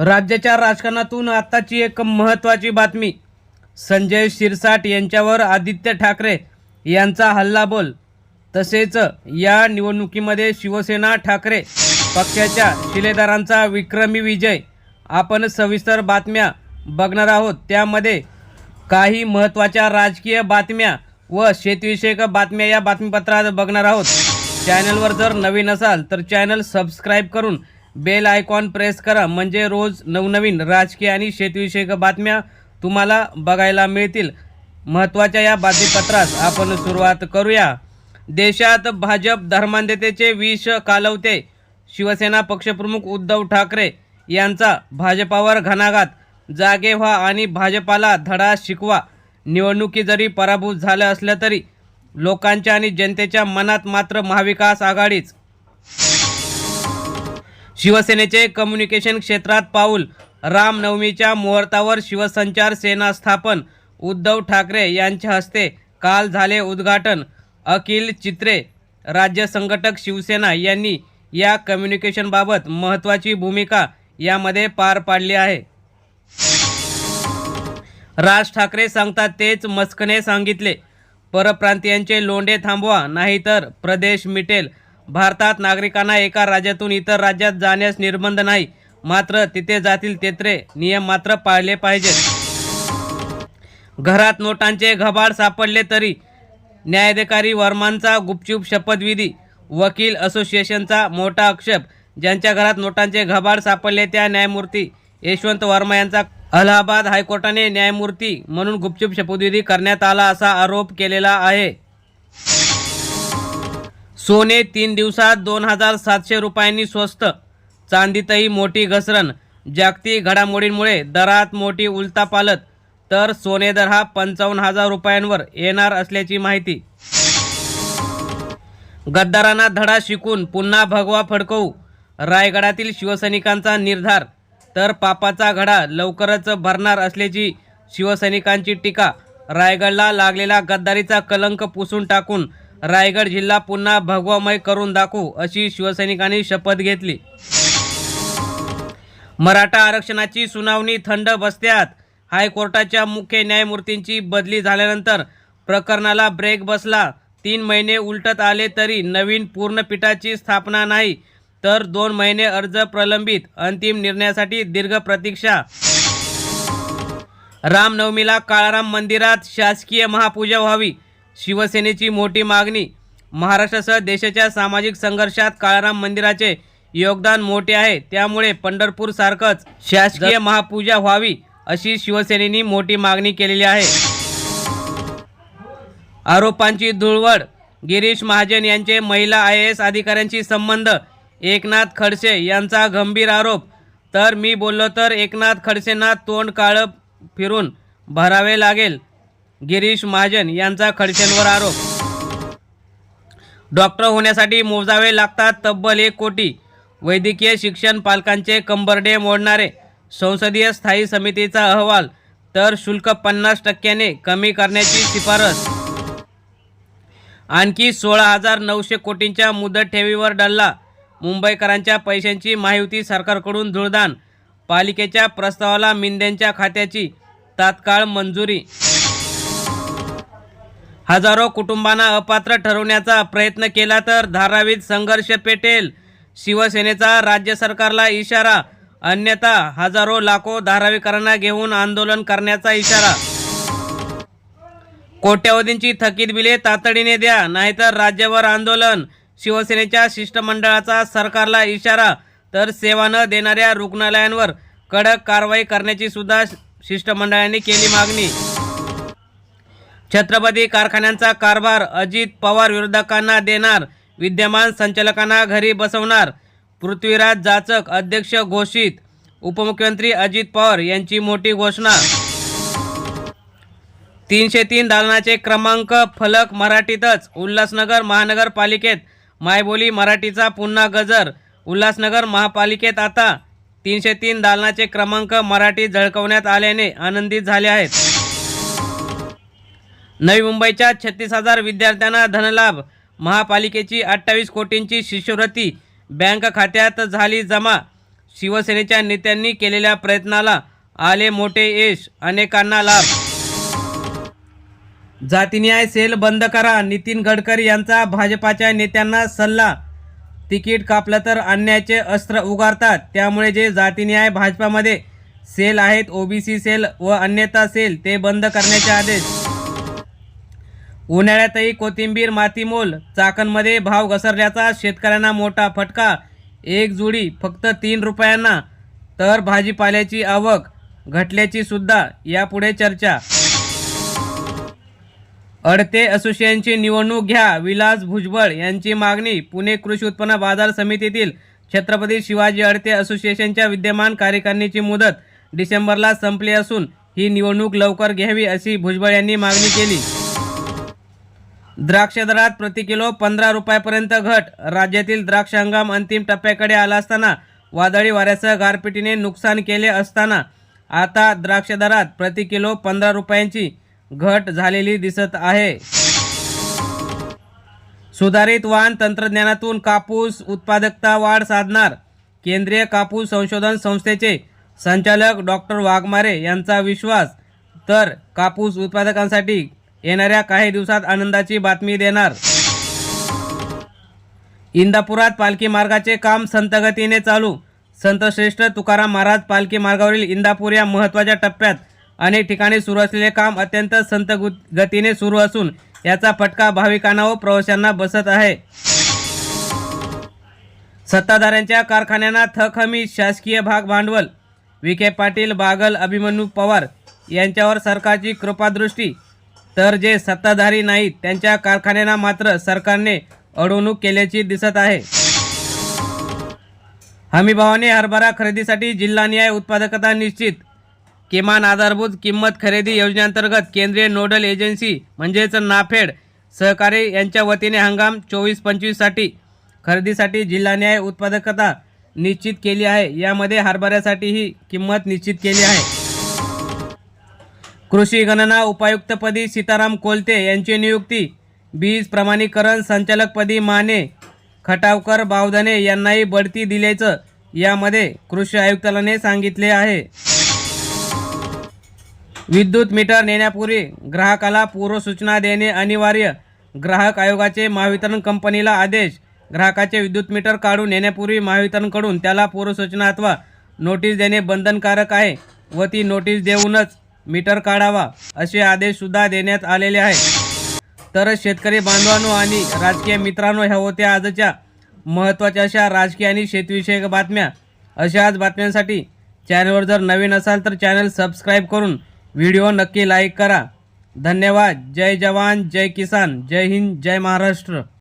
राज्याच्या राजकारणातून आत्ताची एक महत्त्वाची बातमी. संजय शिरसाट यांच्यावर आदित्य ठाकरे यांचा हल्लाबोल. तसेच या निवडणुकीमध्ये शिवसेना ठाकरे पक्षाच्या शिलेदारांचा विक्रमी विजय. आपण सविस्तर बातम्या बघणार आहोत. त्यामध्ये काही महत्त्वाच्या राजकीय बातम्या व शेतीविषयक बातम्या या बातमीपत्रात बघणार आहोत. चॅनलवर जर नवीन असाल तर चॅनल सबस्क्राईब करून बेल आयकॉन प्रेस करा. म्हणजे रोज नवनवीन राजकीय आणि शेतीविषयक बातम्या तुम्हाला बघायला मिळतील. महत्त्वाच्या या बातमीपत्रास आपण सुरुवात करूया. देशात भाजप धर्मांधतेचे विष कालवते. शिवसेना पक्षप्रमुख उद्धव ठाकरे यांचा भाजपावर घणाघात. जागे व्हा आणि भाजपाला धडा शिकवा. निवडणुकी जरी पराभूत झालं असलं तरी लोकांच्या आणि जनतेच्या मनात मात्र महाविकास आघाडीच शिवसेनेचे कम्युनिकेशन क्षेत्रात पाऊल. रामनवमीच्या मुहूर्तावर शिवसंचार सेना स्थापन उद्धव ठाकरे यांच्या हस्ते काल झाले उद्घाटन. अखिल चित्रे राज्य संघटक शिवसेना यांनी या कम्युनिकेशनबाबत महत्त्वाची भूमिका यामध्ये पार पाडली आहे. राज ठाकरे सांगतात तेच मस्कने सांगितले. परप्रांतीयांचे लोंढे थांबवा नाहीतर प्रदेश मिटेल. भारतात नागरिकांना एका राज्यातून इतर राज्यात जाण्यास निर्बंध नाही. मात्र तिथे जातील तेत्रे नियम मात्र पाळले पाहिजेत. घरात नोटांचे घबाड सापडले तरी न्यायाधिकारी वर्मांचा गुपचूप शपथविधी वकील असोसिएशनचा मोठा आक्षेप ज्यांच्या घरात नोटांचे घबाड सापडले त्या न्यायमूर्ती यशवंत वर्मा यांचा अलाहाबाद हायकोर्टाने न्यायमूर्ती म्हणून गुपचूप शपथविधी करण्यात आला असा आरोप केलेला आहे. सोने तीन दिवसात दोन हजार सातशे रुपयांनी स्वस्त. चांदीतही मोठी घसरण. जागतिक घडामोडींमुळे दरात मोठी उलथापालत तर सोने दर हा पंचावन्न हजार रुपयांवर येणार असल्याची माहिती. गद्दारांना धडा शिकून पुन्हा भगवा फडकवू. रायगडातील शिवसैनिकांचा निर्धार. तर पापाचा घडा लवकरच भरणार असल्याची शिवसैनिकांची टीका. रायगडला लागलेला गद्दारीचा कलंक पुसून टाकून रायगड जिल्हा पुन्हा भगवामय करून दाखवू अशी शिवसैनिकांनी शपथ घेतली. मराठा आरक्षणाची सुनावणी थंड बसत्यात. हायकोर्टाच्या मुख्य न्यायमूर्तींची बदली झाल्यानंतर प्रकरणाला ब्रेक बसला. तीन महिने उलटत आले तरी नवीन पूर्णपीठाची स्थापना नाही तर दोन महिने अर्ज प्रलंबित अंतिम निर्णयासाठी दीर्घ प्रतीक्षा. रामनवमीला काळाराम मंदिरात शासकीय महापूजा व्हावी शिवसेनेची मोठी मागणी. महाराष्ट्रासह देशाच्या सामाजिक संघर्षात काळाराम मंदिराचे योगदान मोठे आहे. त्यामुळे पंढरपूर सारखंच शासकीय महापूजा व्हावी अशी शिवसेनेनी मोठी मागणी केलेली आहे. आरोपांची धुळवड. गिरीश महाजन यांचे महिला आय एस अधिकाऱ्यांशी संबंध. एकनाथ खडसे यांचा गंभीर आरोप. तर मी बोललो तर एकनाथ खडसेंना तोंड काळं फिरून भरावे लागेल. गिरीश महाजन यांचा खडसेंवर आरोप. डॉक्टर होण्यासाठी मोजावे लागतात तब्बल एक कोटी. वैद्यकीय शिक्षण पालकांचे कंबरडे मोडणारे संसदीय स्थायी समितीचा अहवाल तर शुल्क पन्नास टक्क्याने कमी करण्याची शिफारस. आणखी सोळा हजार नऊशे कोटींच्या मुदत ठेवीवर डल्ला. मुंबईकरांच्या पैशांची माहिती सरकारकडून धुळदान. पालिकेच्या प्रस्तावाला मिंद्यांच्या खात्याची तात्काळ मंजुरी. हजारो कुटुंबांना अपात्र ठरवण्याचा प्रयत्न केला तर धारावीत संघर्ष पेटेल. शिवसेनेचा राज्य सरकारला इशारा अन्यथा हजारो लाखो धारावीकरांना घेऊन आंदोलन करण्याचा इशारा. कोट्यवधींची थकीत बिले तातडीने द्या नाहीतर राज्यभर आंदोलन. शिवसेनेच्या शिष्टमंडळाचा सरकारला इशारा तर सेवा न देणाऱ्या रुग्णालयांवर कडक कारवाई करण्याची सुद्धा शिष्टमंडळाने केली मागणी. छत्रपती कारखान्यांचा कारभार अजित पवार विरोधकांना देणार विद्यमान संचालकांना घरी बसवणार पृथ्वीराज जाचक अध्यक्ष घोषित उपमुख्यमंत्री अजित पवार यांची मोठी घोषणा. तीनशे तीन दालनाचे क्रमांक फलक मराठीतच उल्हासनगर महानगरपालिकेत मायबोली मराठीचा पुन्हा गजर उल्हासनगर महापालिकेत आता तीनशे तीन दालनाचे क्रमांक मराठी झळकवण्यात आल्याने आनंदित झाले आहेत. नवी मुंबईच्या छत्तीस हजार विद्यार्थ्यांना धनलाभ. महापालिकेची अठ्ठावीस कोटींची शिष्यवृत्ती बँक खात्यात झाली जमा. शिवसेनेच्या नेत्यांनी केलेल्या प्रयत्नाला आले मोठे यश अनेकांना लाभ. जातीन्याय सेल बंद करा नितीन गडकरी यांचा भाजपाच्या नेत्यांना सल्ला. तिकीट कापलं तर अन्यायाचे अस्त्र उगारतात त्यामुळे जे जातीन्याय भाजपामध्ये सेल आहेत ओबीसी सेल व अन्यथा सेल ते बंद करण्याचे आदेश. उन्हाळ्यातही कोथिंबीर मातीमोल चाकणमध्ये भाव घसरल्याचा शेतकऱ्यांना मोठा फटका. एक जुडी फक्त तीन रुपयांना तर भाजीपाल्याची आवक घटल्याची सुद्धा यापुढे चर्चा. अडते असोसिएशनची निवडणूक घ्या विलास भुजबळ यांची मागणी. पुणे कृषी उत्पन्न बाजार समितीतील छत्रपती शिवाजी अडते असोसिएशनच्या विद्यमान कार्यकारिणीची मुदत डिसेंबरला संपली असून ही निवडणूक लवकर घ्यावी अशी भुजबळ यांनी मागणी केली. द्राक्ष दरात प्रति किलो पंधरा रुपयापर्यंत घट. राज्यातील द्राक्ष हंगाम अंतिम टप्प्याकडे आला असताना वादळी वाऱ्यासह गारपिटीने नुकसान केले असताना आता द्राक्ष दरात प्रति किलो पंधरा रुपयांची घट झालेली दिसत आहे. सुधारित वाहन तंत्रज्ञानातून कापूस उत्पादकता वाढ साधणार. केंद्रीय कापूस संशोधन संस्थेचे संचालक डॉक्टर वाघमारे यांचा विश्वास. तर कापूस उत्पादकांसाठी येणाऱ्या काही दिवसात आनंदाची बातमी देणार. इंदापुरात पालखी मार्गाचे काम संतगतीने चालू. संतश्रेष्ठ तुकाराम महाराज पालखी मार्गावरील इंदापूर या महत्त्वाच्या टप्प्यात अनेक ठिकाणी सुरू असलेले काम अत्यंत संत गतीने सुरू असून याचा फटका भाविकांना व प्रवाशांना बसत आहे. सत्ताधाऱ्यांच्या कारखान्यांना थक हमी शासकीय भाग भांडवल. विखे पाटील बागल अभिमन्यू पवार यांच्यावर सरकारची कृपादृष्टी तर जे सत्ताधारी नाहीत त्यांच्या कारखान्यांना मात्र सरकारने अडवणूक केल्याची दिसत आहे. हमीभावाने हरभरा खरेदीसाठी जिल्हानिहाय उत्पादकता निश्चित. किमान आधारभूत किंमत खरेदी योजनेअंतर्गत केंद्रीय नोडल एजन्सी म्हणजेच नाफेड सहकारी यांच्या वतीने हंगाम चोवीस पंचवीससाठी खरेदीसाठी जिल्हानिहाय उत्पादकता निश्चित केली आहे. यामध्ये हरभऱ्यासाठी ही किंमत निश्चित केली आहे. कृषी गणना उपायुक्तपदी सीताराम कोलते यांची नियुक्ती. बीज प्रमाणीकरण संचालकपदी माने खटावकर बावधने यांनाही बढती दिल्याचं यामध्ये कृषी आयुक्तालयाने सांगितले आहे. विद्युत मीटर नेण्यापूर्वी ग्राहकाला पूर्वसूचना देणे अनिवार्य. ग्राहक आयोगाचे महावितरण कंपनीला आदेश. ग्राहकाचे विद्युत मीटर काढून नेण्यापूर्वी महावितरणकडून त्याला पूर्वसूचना अथवा नोटीस देणे बंधनकारक आहे व ती नोटीस देऊनच मीटर काढावा असे आदेश सुद्धा देण्यात आलेले आहेत. तर शेतकरी बांधवांनो आणि राजकीय मित्रांनो ह्या होत्या आजच्या महत्त्वाच्या अशा राजकीय आणि शेतीविषयक बातम्या. अशाच बातम्यांसाठी चॅनलवर जर नवीन असाल तर चॅनल सबस्क्राईब करून व्हिडिओ नक्की लाईक करा. धन्यवाद. जय जवान जय किसान. जय हिंद जय महाराष्ट्र.